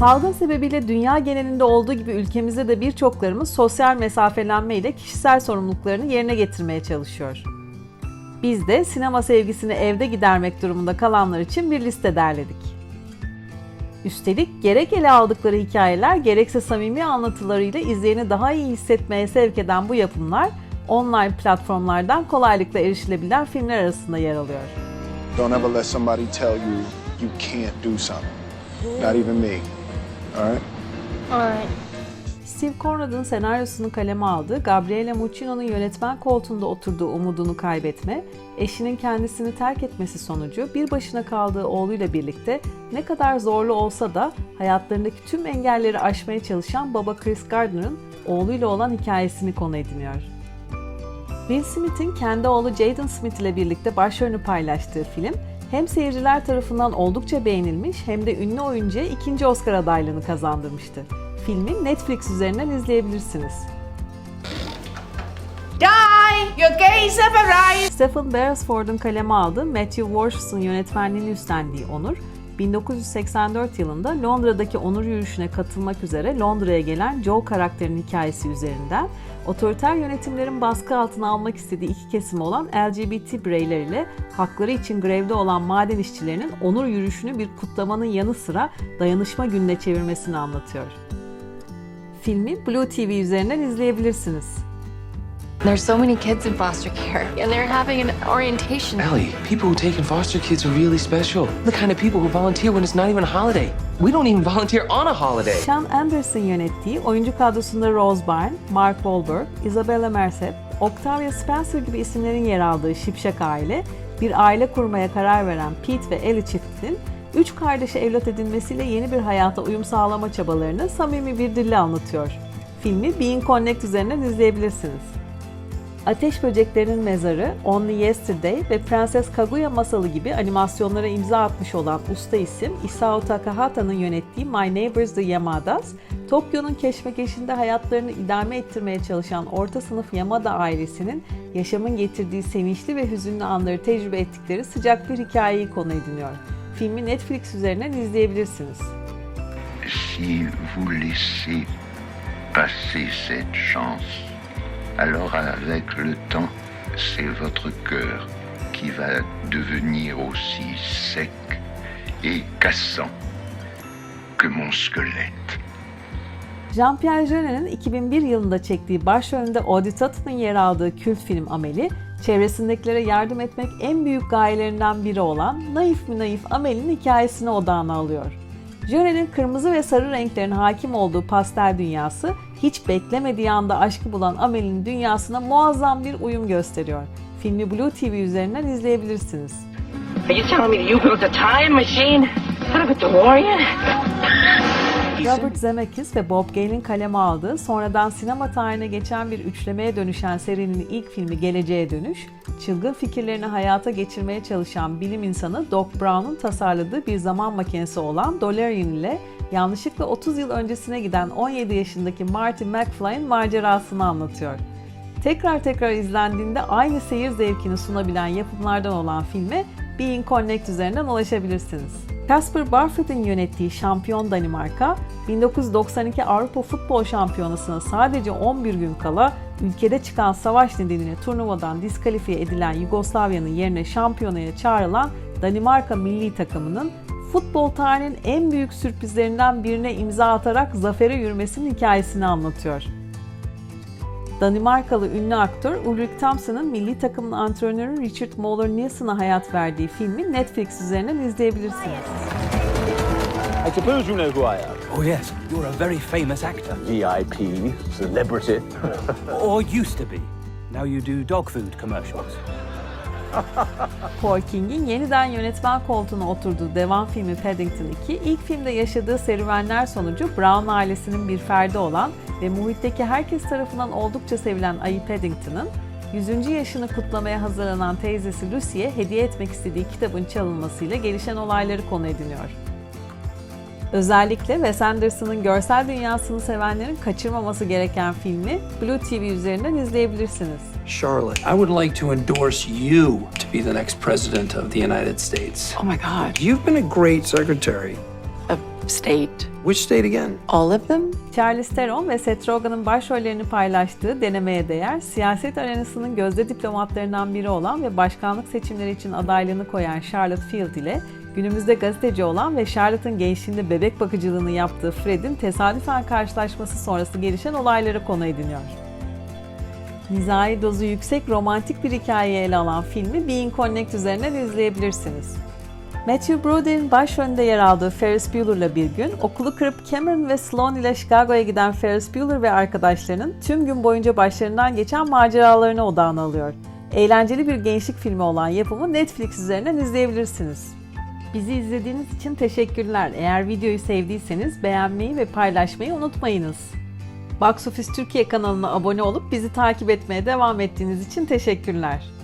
Salgın sebebiyle dünya genelinde olduğu gibi ülkemizde de birçoklarımız sosyal mesafelenme ile kişisel sorumluluklarını yerine getirmeye çalışıyor. Biz de sinema sevgisini evde gidermek durumunda kalanlar için bir liste derledik. Üstelik gerek ele aldıkları hikayeler gerekse samimi anlatılarıyla izleyeni daha iyi hissetmeye sevk eden bu yapımlar online platformlardan kolaylıkla erişilebilen filmler arasında yer alıyor. Don't ever let somebody tell you you can't do something. Not even me. All right? Alright. Steve Conrad'ın senaryosunu kaleme aldığı Gabriele Muccino'nun yönetmen koltuğunda oturduğu umudunu kaybetme, eşinin kendisini terk etmesi sonucu bir başına kaldığı oğluyla birlikte ne kadar zorlu olsa da hayatlarındaki tüm engelleri aşmaya çalışan baba Chris Gardner'ın oğluyla olan hikayesini konu ediniyor. Will Smith'in kendi oğlu Jaden Smith ile birlikte başrolünü paylaştığı film hem seyirciler tarafından oldukça beğenilmiş hem de ünlü oyuncuya ikinci Oscar adaylığını kazandırmıştı. Filmi Netflix üzerinden izleyebilirsiniz. Die! Your gays have arrived! Stephen Beresford'un kaleme aldığı Matthew Warshaw'un yönetmenliğini üstlendiği Onur, 1984 yılında Londra'daki onur yürüyüşüne katılmak üzere Londra'ya gelen Joe karakterinin hikayesi üzerinden otoriter yönetimlerin baskı altına almak istediği iki kesim olan LGBT bireyler ile hakları için grevde olan maden işçilerinin onur yürüyüşünü bir kutlamanın yanı sıra dayanışma gününe çevirmesini anlatıyor. Filmi Blue TV üzerinden izleyebilirsiniz. There's so many kids in foster care, and they're having an orientation. Ellie, people who take in foster kids are really special. The kind of people who volunteer when it's not even a holiday. We don't even volunteer on a holiday. Sean Anderson yönettiği oyuncu kadrosunda Rose Byrne, Mark Wahlberg, Isabella Merced, Octavia Spencer gibi isimlerin yer aldığı şipşak aile, bir aile kurmaya karar veren Pete ve Ellie çiftinin üç kardeşi evlat edinmesiyle yeni bir hayata uyum sağlama çabalarını samimi bir dille anlatıyor. Filmi Being Connect üzerinden izleyebilirsiniz. Ateş Böceklerin Mezarı, Only Yesterday ve Prenses Kaguya masalı gibi animasyonlara imza atmış olan usta isim Isao Takahata'nın yönettiği My Neighbors the Yamadas, Tokyo'nun keşmekeşinde hayatlarını idame ettirmeye çalışan orta sınıf Yamada ailesinin yaşamın getirdiği sevinçli ve hüzünlü anları tecrübe ettikleri sıcak bir hikayeyi konu ediniyor. Filmi Netflix üzerinden izleyebilirsiniz. Si vous laissez passer cette chance, alors avec le temps, c'est votre cœur qui va devenir aussi sec et cassant que mon squelette. Jean-Pierre Jeunet'in 2001 yılında çektiği başrolünde Audrey Tautou yer aldığı kült film Amélie, çevresindekilere yardım etmek en büyük gayelerinden biri olan naif mi naif Amélie'nin hikayesini odağına alıyor. Jönet'in kırmızı ve sarı renklerin hakim olduğu pastel dünyası, hiç beklemediği anda aşkı bulan Amélie'nin dünyasına muazzam bir uyum gösteriyor. Filmi Blue TV üzerinden izleyebilirsiniz. Are you telling me that you built a time machine out of a DeLorean? Robert Zemeckis ve Bob Gale'in kaleme aldığı, sonradan sinema tarihine geçen bir üçlemeye dönüşen serinin ilk filmi Geleceğe Dönüş, çılgın fikirlerini hayata geçirmeye çalışan bilim insanı Doc Brown'un tasarladığı bir zaman makinesi olan DeLorean ile yanlışlıkla 30 yıl öncesine giden 17 yaşındaki Marty McFly'ın macerasını anlatıyor. Tekrar tekrar izlendiğinde aynı seyir zevkini sunabilen yapımlardan olan filme Being Connect üzerinden ulaşabilirsiniz. Casper Barfoot'un yönettiği Şampiyon Danimarka, 1992 Avrupa Futbol Şampiyonası'na sadece 11 gün kala ülkede çıkan savaş nedeniyle turnuvadan diskalifiye edilen Yugoslavya'nın yerine şampiyonaya çağrılan Danimarka milli takımının futbol tarihinin en büyük sürprizlerinden birine imza atarak zafere yürümesinin hikayesini anlatıyor. Danimarkalı ünlü aktör Ulrik Thomson'ın milli takımın antrenörü Richard Moller Nielsen'a hayat verdiği filmi Netflix üzerinden izleyebilirsiniz. I suppose you know who I am. Oh, yes, you're a very famous actor. VIP, celebrity. Or used to be. Now you do dog food commercials. Paul King'in yeniden yönetmen koltuğuna oturduğu devam filmi Paddington 2, ilk filmde yaşadığı serüvenler sonucu Brown ailesinin bir ferdi olan ve muhitteki herkes tarafından oldukça sevilen ayı Paddington'ın 100. yaşını kutlamaya hazırlanan teyzesi Lucy'ye hediye etmek istediği kitabın çalınmasıyla gelişen olayları konu ediniyor. Özellikle Wes Anderson'ın görsel dünyasını sevenlerin kaçırmaması gereken filmi Blue TV üzerinden izleyebilirsiniz. Charlotte, I would like to endorse you to be the next president of the United States. Oh my God. You've been a great secretary. Of state. Which state again? All of them? Charlize Theron ve Seth Rogen'ın başrollerini paylaştığı denemeye değer, siyaset arenasının gözde diplomatlarından biri olan ve başkanlık seçimleri için adaylığını koyan Charlotte Field ile günümüzde gazeteci olan ve Charlotte'ın gençliğinde bebek bakıcılığını yaptığı Fred'in tesadüfen karşılaşması sonrası gelişen olayları konu ediniyor. Mizahi dozu yüksek romantik bir hikayeyi ele alan filmi Being Connect üzerinden izleyebilirsiniz. Matthew Brodeur'in başrolünde yer aldığı Ferris Bueller'la bir gün, okulu kırıp Cameron ve Sloan ile Chicago'ya giden Ferris Bueller ve arkadaşlarının tüm gün boyunca başlarından geçen maceralarına odağını alıyor. Eğlenceli bir gençlik filmi olan yapımı Netflix üzerinden izleyebilirsiniz. Bizi izlediğiniz için teşekkürler. Eğer videoyu sevdiyseniz beğenmeyi ve paylaşmayı unutmayınız. Box Office Türkiye kanalına abone olup bizi takip etmeye devam ettiğiniz için teşekkürler.